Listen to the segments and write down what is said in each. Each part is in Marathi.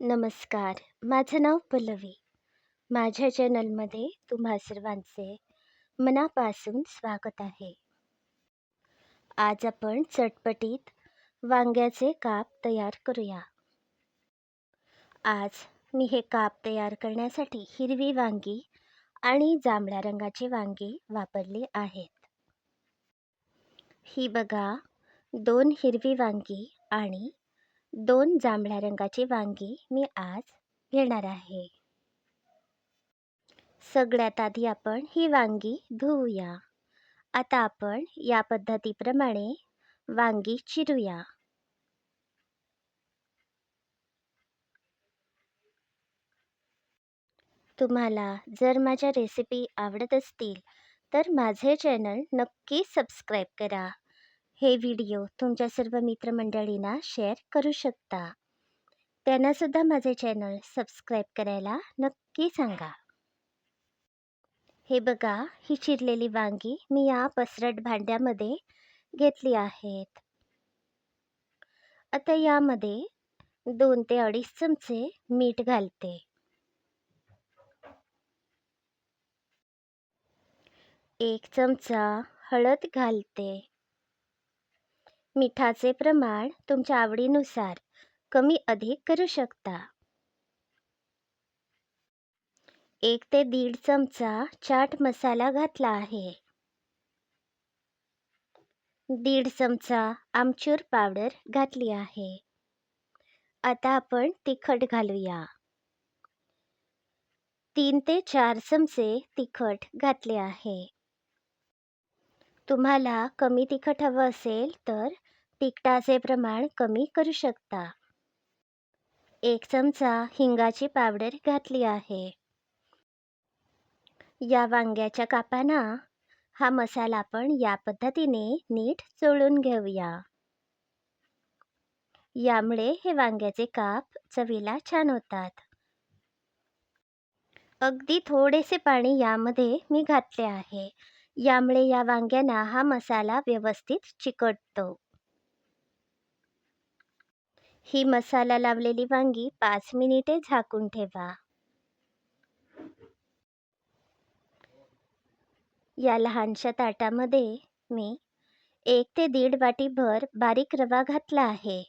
नमस्कार. माझं नाव पल्लवी. माझ्या चॅनलमध्ये तुम्हा सर्वांचे मनापासून स्वागत आहे. आज आपण चटपटीत वांग्याचे काप तयार करूया. आज मी हे काप तयार करण्यासाठी हिरवी वांगी आणि जांभळ्या रंगाची वांगी वापरली आहेत. ही बघा दोन हिरवी वांगी आणि दोन जांभळ्या रंगाची वांगी मी आज घेणार आहे. सगळ्यात आधी आपण ही वांगी धुवूया आता आपण या पद्धतीप्रमाणे वांगी चिरूया. तुम्हाला जर माझ्या रेसिपी आवडत असतील तर माझे चॅनल नक्की सबस्क्राईब करा. हे व्हिडिओ तुमच्या सर्व मित्रमंडळींना शेअर करू शकता. त्यांनासुद्धा माझे चॅनल सबस्क्राईब करायला नक्की सांगा. हे बघा ही चिरलेली वांगी मी या पसरट भांड्यामध्ये घेतली आहेत. आता यामध्ये दोन ते अडीच चमचे मीठ घालते. एक चमचा हळद घालते. मिठाचे प्रमाण तुमच्या आवडीनुसार कमी अधिक करू शकता. एक ते दीड चमचा चाट मसाला घातला आहे. दीड चमचा आमचूर पावडर घातली आहे. आता आपण तिखट घालूया. तीन ते चार चमचे तिखट घातले आहे. तुम्हाला कमी तिखट हवं असेल तर तिखटाचे प्रमाण कमी करू शकता. एक चमचा हिंगाची पावडर घातली आहे. या वांग्याच्या कापांना हा मसाला आपण या पद्धतीने नीट चोळून घेऊया. यामुळे हे वांग्याचे काप चवीला छान होतात. अगदी थोडेसे पाणी यामध्ये मी घातले आहे. यामुळे या वांग्यांना हा मसाला व्यवस्थित चिकटतो. ही मसाला लावलेली वांगी पाच मिनिटे झाकून ठेवा. या लहानशा ताटामध्ये मी एक ते दीड वाटीभर बारीक रवा घातला आहे.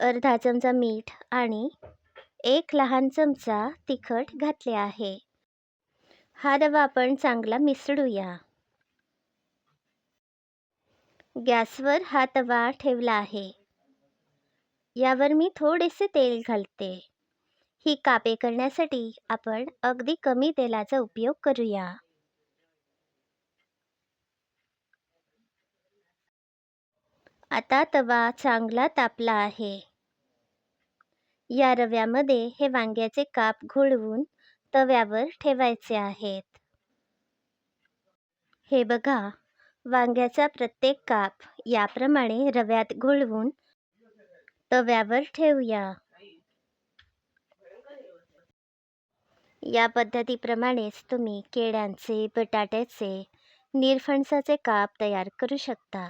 अर्धा चमचा मीठ आणि एक लहान चमचा तिखट घातले आहे. हा रवा आपण चांगला मिसळूया. गॅसवर हा तवा ठेवला आहे. यावर मी थोडेसे तेल घालते. ही कापे करण्यासाठी आपण अगदी कमी तेलाचा उपयोग करूया. आता तवा चांगला तापला आहे. या रव्यामध्ये हे वांग्याचे काप घोळवून तव्यावर ठेवायचे आहेत. हे बघा वांग्याचा प्रत्येक काप याप्रमाणे रव्यात घोळवून तव्यावर ठेवूया. या पद्धतीप्रमाणेच तुम्ही केळ्यांचे बटाट्याचे निरफणसाचे काप तयार करू शकता.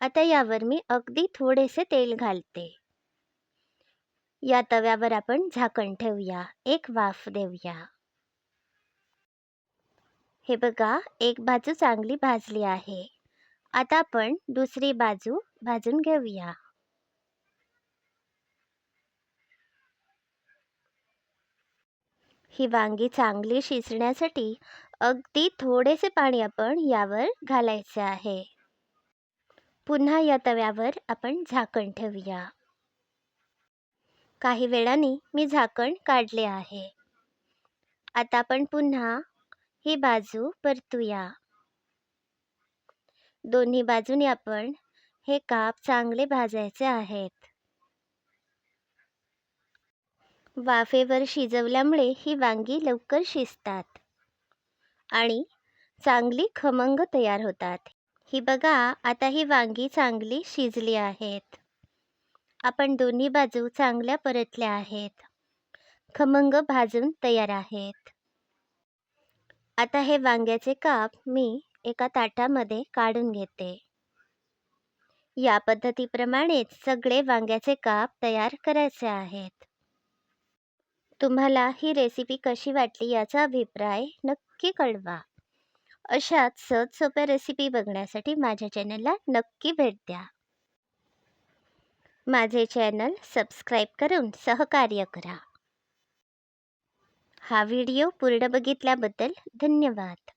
आता यावर मी अगदी थोडेसे तेल घालते. या तव्यावर आपण झाकण ठेवूया. एक वाफ देऊया. हे बघा एक बाजू चांगली भाजली आहे. आता आपण दुसरी बाजू भाजून घेऊया. ही वांगी चांगली शिजण्यासाठी अगदी थोडेसे पाणी आपण यावर घालायचे आहे. पुन्हा या तव्यावर आपण झाकण ठेवूया. काही वेळाने मी झाकण काढले आहे. आता आपण पुन्हा ही बाजू परतूया. दोन्ही बाजूने आपण हे काप चांगले भाजायचे आहेत. वाफेवर शिजवल्यामुळे ही वांगी लवकर शिजतात आणि चांगली खमंग तयार होतात. ही बघा आता ही वांगी चांगली शिजली आहेत. आपण दोन्ही बाजू चांगल्या परतल्या आहेत. खमंग भाजून तयार आहेत. आता हे वांग्याचे काप मी एका ताटामध्ये काढून घेते. या पद्धतीप्रमाणेच सगळे वांग्याचे काप तयार करायचे आहेत. तुम्हाला ही रेसिपी कशी वाटली याचा अभिप्राय नक्की कळवा. अशाच सहज सोप्या रेसिपी बघण्यासाठी माझ्या चॅनलला नक्की भेट द्या. माझे चॅनल सबस्क्राईब करून सहकार्य करा. हा व्हिडिओ पूर्ण बघितल्याबद्दल धन्यवाद.